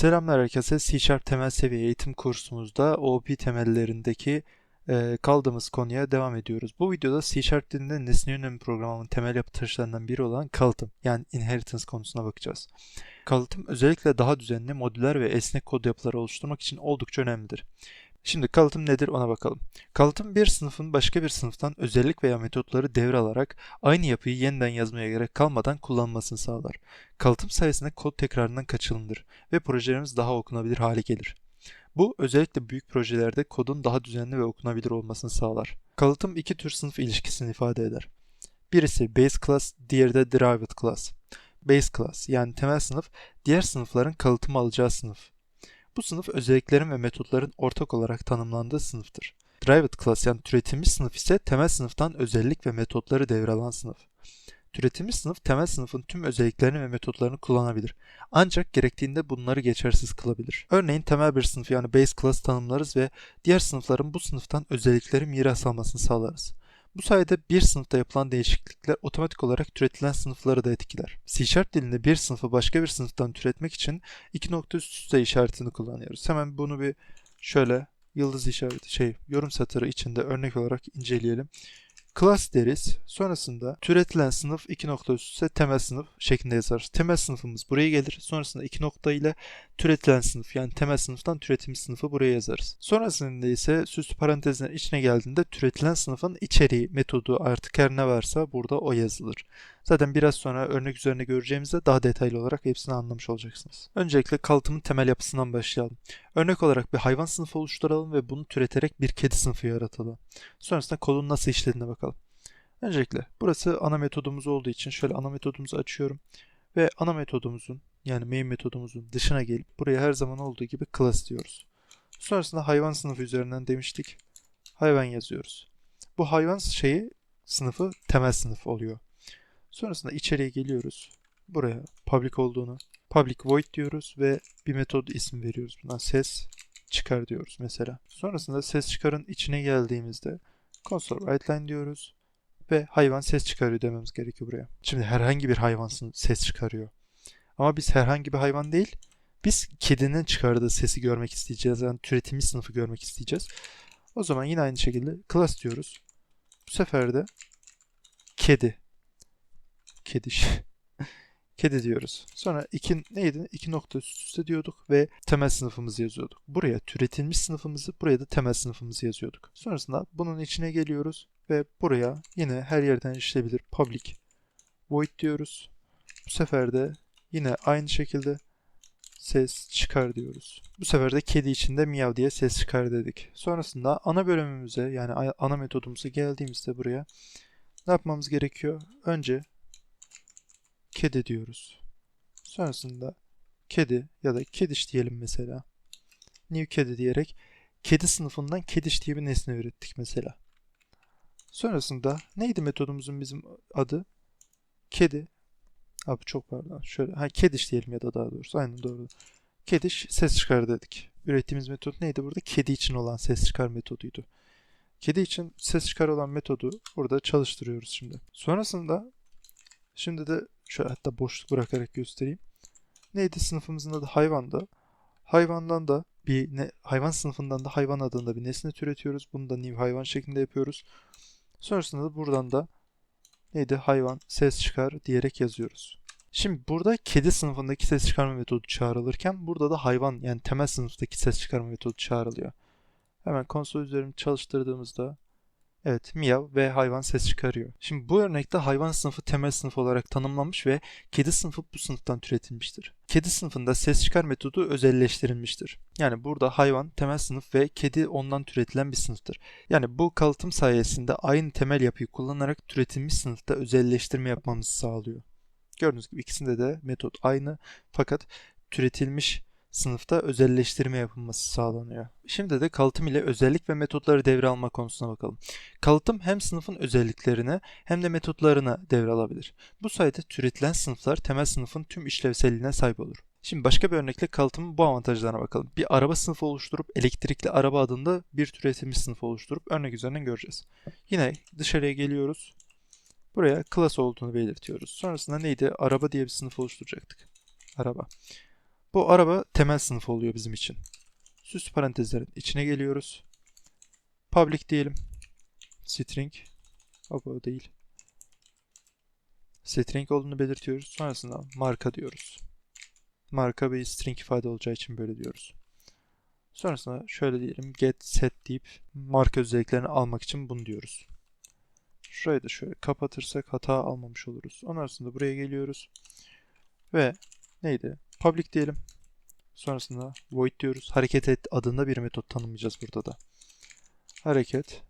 Selamlar herkese. C temel seviye eğitim kursumuzda OOP temellerindeki e, kaldığımız konuya devam ediyoruz. Bu videoda C dilinde nesne yönelim programının temel yapı taşlarından biri olan kalıtım yani inheritance konusuna bakacağız. Kalıtım özellikle daha düzenli, modüler ve esnek kod yapıları oluşturmak için oldukça önemlidir. Şimdi kalıtım nedir ona bakalım. Kalıtım bir sınıfın başka bir sınıftan özellik veya metotları devralarak aynı yapıyı yeniden yazmaya gerek kalmadan kullanmasını sağlar. Kalıtım sayesinde kod tekrarından kaçınılır ve projelerimiz daha okunabilir hale gelir. Bu özellikle büyük projelerde kodun daha düzenli ve okunabilir olmasını sağlar. Kalıtım iki tür sınıf ilişkisini ifade eder. Birisi base class, diğeri de derived class. Base class yani temel sınıf diğer sınıfların kalıtım alacağı sınıf. Bu sınıf özelliklerin ve metotların ortak olarak tanımlandığı sınıftır. Derived class yani türetilmiş sınıf ise temel sınıftan özellik ve metotları devralan sınıf. Türetilmiş sınıf temel sınıfın tüm özelliklerini ve metotlarını kullanabilir. Ancak gerektiğinde bunları geçersiz kılabilir. Örneğin temel bir sınıf yani base class tanımlarız ve diğer sınıfların bu sınıftan özellikleri miras almasını sağlarız. Bu sayede bir sınıfta yapılan değişiklikler otomatik olarak türetilen sınıfları da etkiler. C dilinde bir sınıfı başka bir sınıftan türetmek için iki nokta üst üste işaretini kullanıyoruz. Hemen bunu bir şöyle yıldız işareti şey yorum satırı içinde örnek olarak inceleyelim. Class deriz. Sonrasında türetilen sınıf iki nokta üstse temel sınıf şeklinde yazarız. Temel sınıfımız buraya gelir. Sonrasında iki nokta ile türetilen sınıf yani temel sınıftan türetilmiş sınıfı buraya yazarız. Sonrasında ise süslü parantezlerin içine geldiğinde türetilen sınıfın içeriği, metodu artık her ne varsa burada o yazılır. Zaten biraz sonra örnek üzerine göreceğimizde daha detaylı olarak hepsini anlamış olacaksınız. Öncelikle kalıtımın temel yapısından başlayalım. Örnek olarak bir hayvan sınıfı oluşturalım ve bunu türeterek bir kedi sınıfı yaratalım. Sonrasında kodun nasıl işlediğine bakalım. Öncelikle burası ana metodumuz olduğu için şöyle ana metodumuzu açıyorum. Ve ana metodumuzun yani main metodumuzun dışına gelip buraya her zaman olduğu gibi class diyoruz. Sonrasında hayvan sınıfı üzerinden demiştik. Hayvan yazıyoruz. Bu hayvan şeyi sınıfı temel sınıf oluyor. Sonrasında içeriye geliyoruz. Buraya public olduğunu public void diyoruz ve bir metod ismi veriyoruz. Buna ses çıkar diyoruz mesela. Sonrasında ses çıkarın içine geldiğimizde console writeline diyoruz ve hayvan ses çıkarıyor dememiz gerekiyor buraya. Şimdi herhangi bir hayvan ses çıkarıyor. Ama biz herhangi bir hayvan değil, biz kedinin çıkardığı sesi görmek isteyeceğiz. Yani türetilmiş sınıfı görmek isteyeceğiz. O zaman yine aynı şekilde class diyoruz. Bu sefer de kedi Kedi. Kedi diyoruz. Sonra iki neydi? İki nokta üst üste diyorduk ve temel sınıfımızı yazıyorduk. Buraya türetilmiş sınıfımızı, buraya da temel sınıfımızı yazıyorduk. Sonrasında bunun içine geliyoruz ve buraya yine her yerden işlebilir public void diyoruz. Bu sefer de yine aynı şekilde ses çıkar diyoruz. Bu sefer de kedi içinde miyav diye ses çıkar dedik. Sonrasında ana bölümümüze yani ana metodumuza geldiğimizde buraya ne yapmamız gerekiyor? Önce kedi diyoruz. Sonrasında kedi ya da kediş diyelim mesela. New kedi diyerek kedi sınıfından kediş diye bir nesne ürettik mesela. Sonrasında neydi metodumuzun bizim adı? Kedi. Abi çok pardon. Şöyle ha kediş diyelim ya da daha doğrusu. Aynen doğru. Kediş ses çıkar dedik. Ürettiğimiz metot neydi burada? Kedi için olan ses çıkar metoduydu. Kedi için ses çıkar olan metodu burada çalıştırıyoruz şimdi. Sonrasında şimdi de Şöyle hatta boşluk bırakarak göstereyim. Neydi sınıfımızın adı hayvanda. Hayvandan da bir ne, hayvan sınıfından da hayvan adında bir nesne türetiyoruz. Bunu da new hayvan şeklinde yapıyoruz. Sonrasında da buradan da neydi hayvan ses çıkar diyerek yazıyoruz. Şimdi burada kedi sınıfındaki ses çıkarma metodu çağrılırken burada da hayvan yani temel sınıftaki ses çıkarma metodu çağrılıyor. Hemen konsol üzerinde çalıştırdığımızda Evet, miyav ve hayvan ses çıkarıyor. Şimdi bu örnekte hayvan sınıfı temel sınıf olarak tanımlanmış ve kedi sınıfı bu sınıftan türetilmiştir. Kedi sınıfında ses çıkar metodu özelleştirilmiştir. Yani burada hayvan temel sınıf ve kedi ondan türetilen bir sınıftır. Yani bu kalıtım sayesinde aynı temel yapıyı kullanarak türetilmiş sınıfta özelleştirme yapmamızı sağlıyor. Gördüğünüz gibi ikisinde de metot aynı fakat türetilmiş sınıfta özelleştirme yapılması sağlanıyor. Şimdi de kalıtım ile özellik ve metotları devralma konusuna bakalım. Kalıtım hem sınıfın özelliklerini hem de metotlarını devralabilir. Bu sayede türetilen sınıflar temel sınıfın tüm işlevselliğine sahip olur. Şimdi başka bir örnekle kalıtımın bu avantajlarına bakalım. Bir araba sınıfı oluşturup elektrikli araba adında bir türetilmiş sınıfı oluşturup örnek üzerinden göreceğiz. Yine dışarıya geliyoruz. Buraya class olduğunu belirtiyoruz. Sonrasında neydi? Araba diye bir sınıf oluşturacaktık. Araba. Bu araba temel sınıfı oluyor bizim için. Süs parantezlerin içine geliyoruz. Public diyelim. String. Hop o değil. String olduğunu belirtiyoruz. Sonrasında marka diyoruz. Marka bir string ifade olacağı için böyle diyoruz. Sonrasında şöyle diyelim get set deyip marka özelliklerini almak için bunu diyoruz. Şurayı da şöyle kapatırsak hata almamış oluruz. Ondan sonra buraya geliyoruz. Ve neydi? Public diyelim. Sonrasında void diyoruz. Hareket et adında bir metot tanımlayacağız burada da. Hareket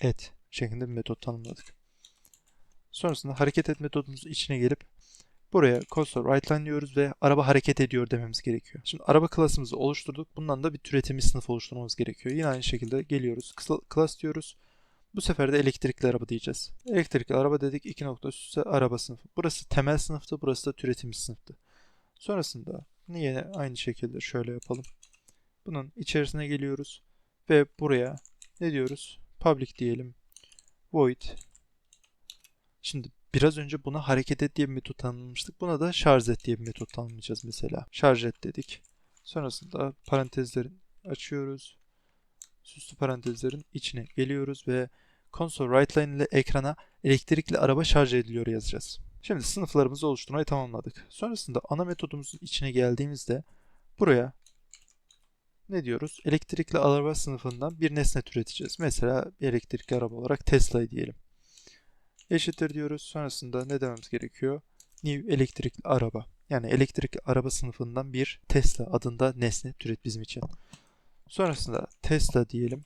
et şeklinde bir metot tanımladık. Sonrasında hareket et metodumuzun içine gelip buraya console writeline diyoruz ve araba hareket ediyor dememiz gerekiyor. Şimdi araba klasımızı oluşturduk. Bundan da bir türetimi sınıf oluşturmamız gerekiyor. Yine aynı şekilde geliyoruz. Class diyoruz. Bu sefer de elektrikli araba diyeceğiz. Elektrikli araba dedik. iki nokta üstte araba sınıfı. Burası temel sınıftı. Burası da türetimi sınıftı. Sonrasında yine aynı şekilde şöyle yapalım. Bunun içerisine geliyoruz. Ve buraya ne diyoruz? Public diyelim. Void. Şimdi biraz önce buna hareket et diye bir metot tanımlamıştık. Buna da şarj et diye bir metot tanımlayacağız mesela. Şarj et dedik. Sonrasında parantezlerin açıyoruz. Süslü parantezlerin içine geliyoruz ve console writeline ile ekrana elektrikli araba şarj ediliyor yazacağız. Şimdi sınıflarımızı oluşturmayı tamamladık. Sonrasında ana metodumuzun içine geldiğimizde buraya ne diyoruz? Elektrikli araba sınıfından bir nesne türeteceğiz. Mesela bir elektrikli araba olarak Tesla'yı diyelim. Eşittir diyoruz. Sonrasında ne dememiz gerekiyor? New elektrikli araba. Yani elektrikli araba sınıfından bir Tesla adında nesne türet bizim için. Sonrasında Tesla diyelim.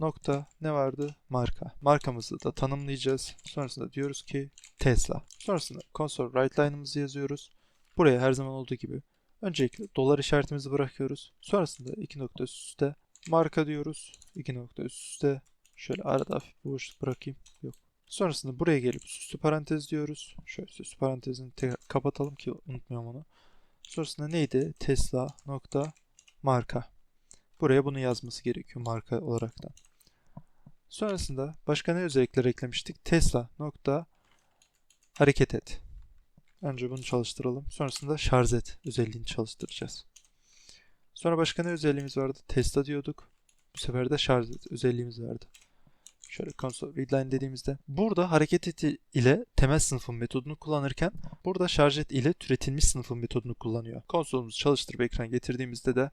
Nokta ne vardı? Marka. Markamızı da tanımlayacağız. Sonrasında diyoruz ki Tesla. Sonrasında console writeLine'ımızı yazıyoruz. Buraya her zaman olduğu gibi öncelikle dolar işaretimizi bırakıyoruz. Sonrasında iki nokta üstte marka diyoruz. İki nokta üstte şöyle arada hafif boşluk bırakayım. Yok. Sonrasında buraya gelip süslü parantez diyoruz. Şöyle süslü parantezini kapatalım ki unutmayalım onu. Sonrasında neydi? Tesla nokta marka. Buraya bunu yazması gerekiyor marka olaraktan. Sonrasında başka ne özellikler eklemiştik? Tesla nokta hareket et. Önce bunu çalıştıralım. Sonrasında şarj et özelliğini çalıştıracağız. Sonra başka ne özelliğimiz vardı? Tesla diyorduk. Bu sefer de şarj et özelliğimiz vardı. Şöyle console readline dediğimizde burada hareket et ile temel sınıfın metodunu kullanırken burada şarj et ile türetilmiş sınıfın metodunu kullanıyor. Konsolumuzu çalıştırıp ekran getirdiğimizde de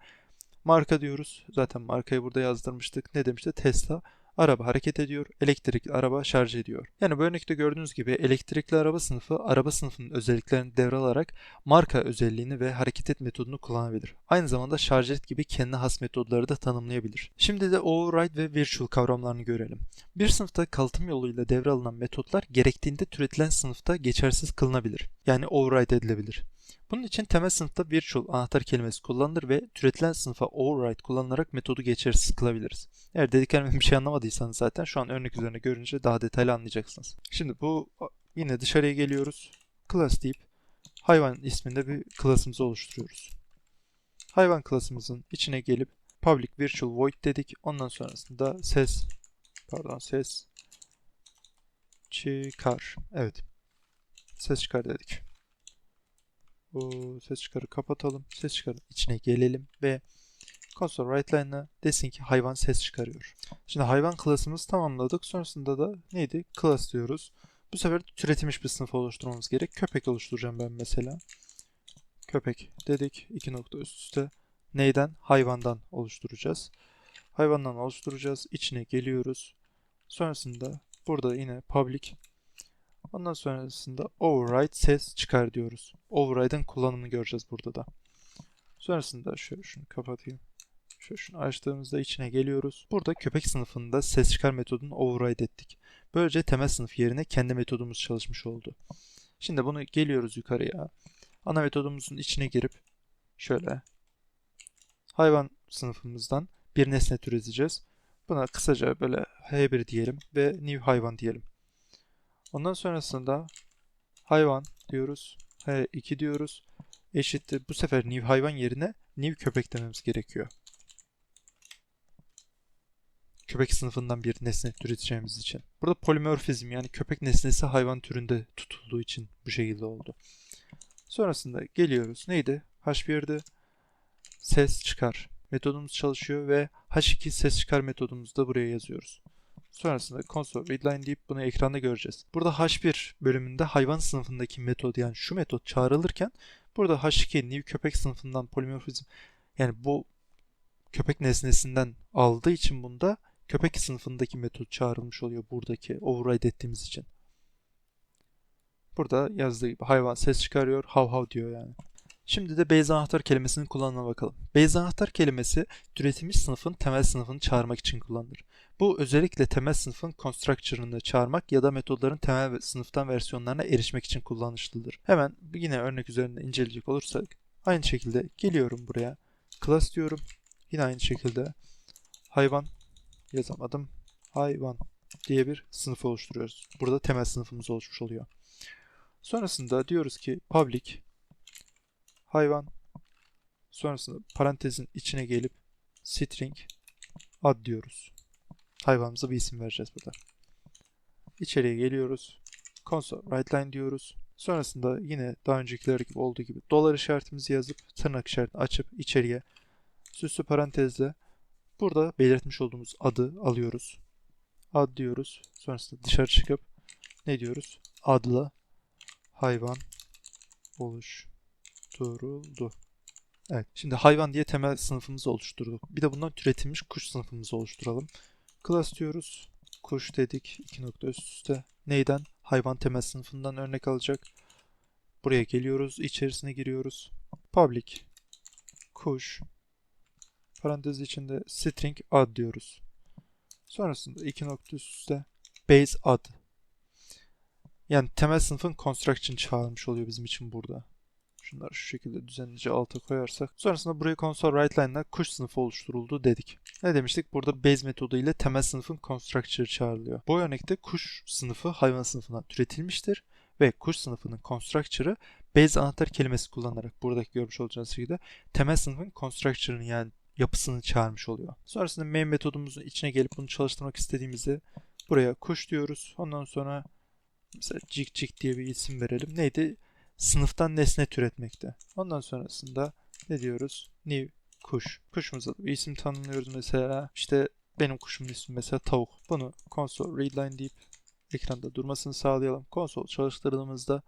marka diyoruz. Zaten markayı burada yazdırmıştık. Ne demişti? Tesla araba hareket ediyor, elektrikli araba şarj ediyor. Yani bu örnekte gördüğünüz gibi elektrikli araba sınıfı araba sınıfının özelliklerini devralarak marka özelliğini ve hareket et metodunu kullanabilir. Aynı zamanda şarj et gibi kendi has metodları da tanımlayabilir. Şimdi de override ve virtual kavramlarını görelim. Bir sınıfta kalıtım yoluyla devralınan metotlar gerektiğinde türetilen sınıfta geçersiz kılınabilir. Yani override edilebilir. Bunun için temel sınıfta virtual anahtar kelimesi kullanılır ve türetilen sınıfa override kullanılarak metodu geçersiz kılabiliriz. Eğer dediklerimden bir şey anlamadıysanız zaten şu an örnek üzerine görünce daha detaylı anlayacaksınız. Şimdi bu yine dışarıya geliyoruz. Class deyip hayvan isminde bir klasımızı oluşturuyoruz. Hayvan klasımızın içine gelip public virtual void dedik. Ondan sonrasında ses pardon ses çıkar. Evet. Ses çıkar dedik. Ses çıkarı kapatalım. Ses çıkarı içine gelelim ve console writeLine'a desin ki hayvan ses çıkarıyor. Şimdi hayvan klasımızı tamamladık. Sonrasında da neydi? Class diyoruz. Bu sefer türetilmiş bir sınıf oluşturmamız gerek. Köpek oluşturacağım ben mesela. Köpek dedik. iki nokta üst üste. Neyden? Hayvandan oluşturacağız. Hayvandan oluşturacağız. İçine geliyoruz. Sonrasında burada yine public Ondan sonrasında override ses çıkar diyoruz. Override'ın kullanımını göreceğiz burada da. Sonrasında şöyle şunu kapatayım. Şöyle şunu açtığımızda içine geliyoruz. Burada köpek sınıfında ses çıkar metodunu override ettik. Böylece temel sınıf yerine kendi metodumuz çalışmış oldu. Şimdi bunu geliyoruz yukarıya. Ana metodumuzun içine girip şöyle hayvan sınıfımızdan bir nesne türeteceğiz. Buna kısaca böyle H1 diyelim ve new hayvan diyelim. Ondan sonrasında hayvan diyoruz. H2 diyoruz. Eşittir. Bu sefer new hayvan yerine new köpek dememiz gerekiyor. Köpek sınıfından bir nesne türeteceğimiz için. Burada polimorfizm yani köpek nesnesi hayvan türünde tutulduğu için bu şekilde oldu. Sonrasında geliyoruz. Neydi? H1'di. Ses çıkar. Metodumuz çalışıyor ve H2 ses çıkar metodumuzu da buraya yazıyoruz. Sonrasında console readline deyip bunu ekranda göreceğiz. Burada H1 bölümünde hayvan sınıfındaki metod yani şu metot çağrılırken burada H2 new köpek sınıfından polimorfizm yani bu köpek nesnesinden aldığı için bunda köpek sınıfındaki metot çağrılmış oluyor buradaki override ettiğimiz için. Burada yazdığı gibi hayvan ses çıkarıyor, hav hav diyor yani. Şimdi de base anahtar kelimesinin kullanımına bakalım. Base anahtar kelimesi türetilmiş sınıfın temel sınıfını çağırmak için kullanılır. Bu özellikle temel sınıfın constructor'ını çağırmak ya da metodların temel sınıftan versiyonlarına erişmek için kullanışlıdır. Hemen yine örnek üzerinde inceleyecek olursak aynı şekilde geliyorum buraya. Class diyorum. Yine aynı şekilde hayvan yazamadım. Hayvan diye bir sınıf oluşturuyoruz. Burada temel sınıfımız oluşmuş oluyor. Sonrasında diyoruz ki public hayvan sonrasında parantezin içine gelip string ad diyoruz. Hayvanımıza bir isim vereceğiz burada. İçeriye geliyoruz. Console writeline diyoruz. Sonrasında yine daha öncekiler gibi olduğu gibi dolar işaretimizi yazıp tırnak işaretini açıp içeriye süslü parantezle burada belirtmiş olduğumuz adı alıyoruz. Ad diyoruz. Sonrasında dışarı çıkıp ne diyoruz? Adlı hayvan oluşturuldu. Evet. Şimdi hayvan diye temel sınıfımızı oluşturduk. Bir de bundan türetilmiş kuş sınıfımızı oluşturalım. Class diyoruz. Kuş dedik. iki nokta üst üste. Neyden? Hayvan temel sınıfından örnek alacak. Buraya geliyoruz. içerisine giriyoruz. Public kuş parantez içinde string ad diyoruz. Sonrasında iki nokta üst üste base ad. Yani temel sınıfın construction çağırmış oluyor bizim için burada. Şunları şu şekilde düzenlice alta koyarsak. Sonrasında buraya console writeLine'da kuş sınıfı oluşturuldu dedik. Ne demiştik? Burada base metodu ile temel sınıfın constructor çağrılıyor. Bu örnekte kuş sınıfı hayvan sınıfından türetilmiştir ve kuş sınıfının constructor'ı base anahtar kelimesi kullanarak buradaki görmüş olacağınız şekilde temel sınıfın constructor'ını yani yapısını çağırmış oluyor. Sonrasında main metodumuzun içine gelip bunu çalıştırmak istediğimizde buraya kuş diyoruz. Ondan sonra mesela cik cik diye bir isim verelim. Neydi? Sınıftan nesne türetmekte. Ondan sonrasında ne diyoruz? New kuş. Kuşumuza da bir isim tanımlıyoruz mesela. İşte benim kuşumun ismi mesela tavuk. Bunu console readline deyip ekranda durmasını sağlayalım. Konsol çalıştırdığımızda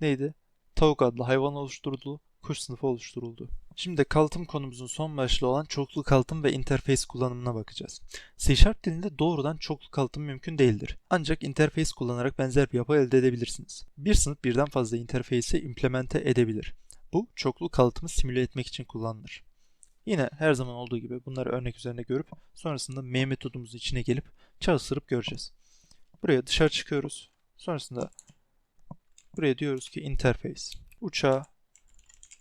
neydi? Tavuk adlı hayvan oluşturuldu. Kuş sınıfı oluşturuldu. Şimdi kalıtım konumuzun son başlığı olan çoklu kalıtım ve interface kullanımına bakacağız. C dilinde doğrudan çoklu kalıtım mümkün değildir. Ancak interface kullanarak benzer bir yapı elde edebilirsiniz. Bir sınıf birden fazla interface'i implemente edebilir. Bu çoklu kalıtımı simüle etmek için kullanılır. Yine her zaman olduğu gibi bunları örnek üzerinde görüp sonrasında M metodumuzun içine gelip çalıştırıp göreceğiz. Buraya dışarı çıkıyoruz. Sonrasında buraya diyoruz ki interface. Uçağı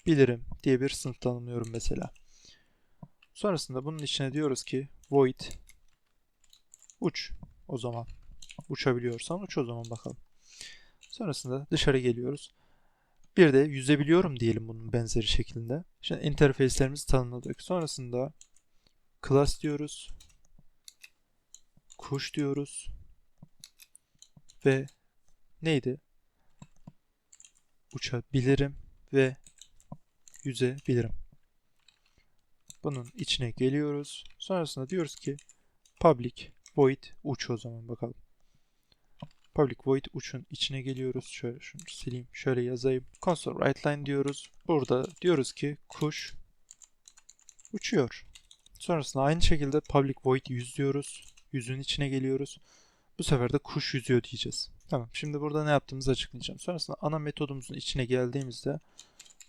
bilirim diye bir sınıf tanımlıyorum mesela. Sonrasında bunun içine diyoruz ki void uç o zaman. Uçabiliyorsan uç o zaman bakalım. Sonrasında dışarı geliyoruz. Bir de yüzebiliyorum diyelim bunun benzeri şeklinde. Şimdi interface'lerimizi tanımladık. Sonrasında class diyoruz. Kuş diyoruz. Ve neydi? Uçabilirim ve yüzebilirim. Bunun içine geliyoruz. Sonrasında diyoruz ki public void uç o zaman bakalım. Public void uçun içine geliyoruz. Şöyle şunu sileyim. Şöyle yazayım. Console writeLine diyoruz. Burada diyoruz ki kuş uçuyor. Sonrasında aynı şekilde public void yüz diyoruz. Yüzün içine geliyoruz. Bu sefer de kuş yüzüyor diyeceğiz. Tamam. Şimdi burada ne yaptığımızı açıklayacağım. Sonrasında ana metodumuzun içine geldiğimizde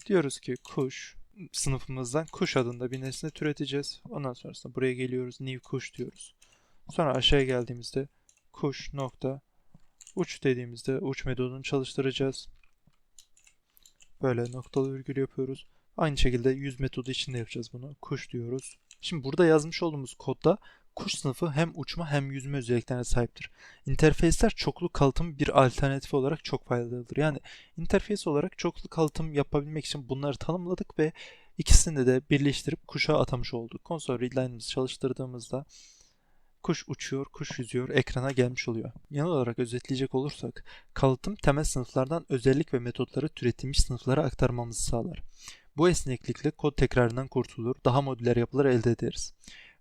diyoruz ki kuş sınıfımızdan kuş adında bir nesne türeteceğiz. Ondan sonrasında buraya geliyoruz. New kuş diyoruz. Sonra aşağıya geldiğimizde kuş nokta uç dediğimizde uç metodunu çalıştıracağız. Böyle noktalı virgül yapıyoruz. Aynı şekilde yüz metodu içinde yapacağız bunu. Kuş diyoruz. Şimdi burada yazmış olduğumuz kodda kuş sınıfı hem uçma hem yüzme özelliklerine sahiptir. İnterface'ler çoklu kalıtım bir alternatif olarak çok faydalıdır. Yani interface olarak çoklu kalıtım yapabilmek için bunları tanımladık ve ikisini de birleştirip kuşa atamış olduk. Console readline'ımızı çalıştırdığımızda kuş uçuyor, kuş yüzüyor ekrana gelmiş oluyor. Genel olarak özetleyecek olursak, kalıtım temel sınıflardan özellik ve metotları türetilmiş sınıflara aktarmamızı sağlar. Bu esneklikle kod tekrarından kurtulur, daha modüler yapılar elde ederiz.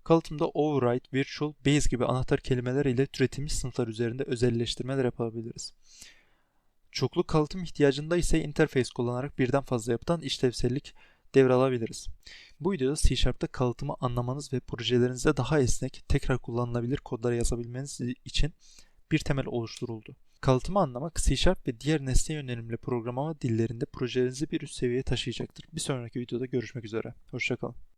Kalıtımda override, virtual, base gibi anahtar kelimeler ile türetilmiş sınıflar üzerinde özelleştirmeler yapabiliriz. Çoklu kalıtım ihtiyacında ise interface kullanarak birden fazla yapıdan işlevsellik devralabiliriz. Bu videoda C Sharp'ta kalıtımı anlamanız ve projelerinizde daha esnek, tekrar kullanılabilir kodları yazabilmeniz için bir temel oluşturuldu. Kalıtımı anlamak C Sharp ve diğer nesne yönelimli programlama dillerinde projelerinizi bir üst seviyeye taşıyacaktır. Bir sonraki videoda görüşmek üzere. Hoşçakalın.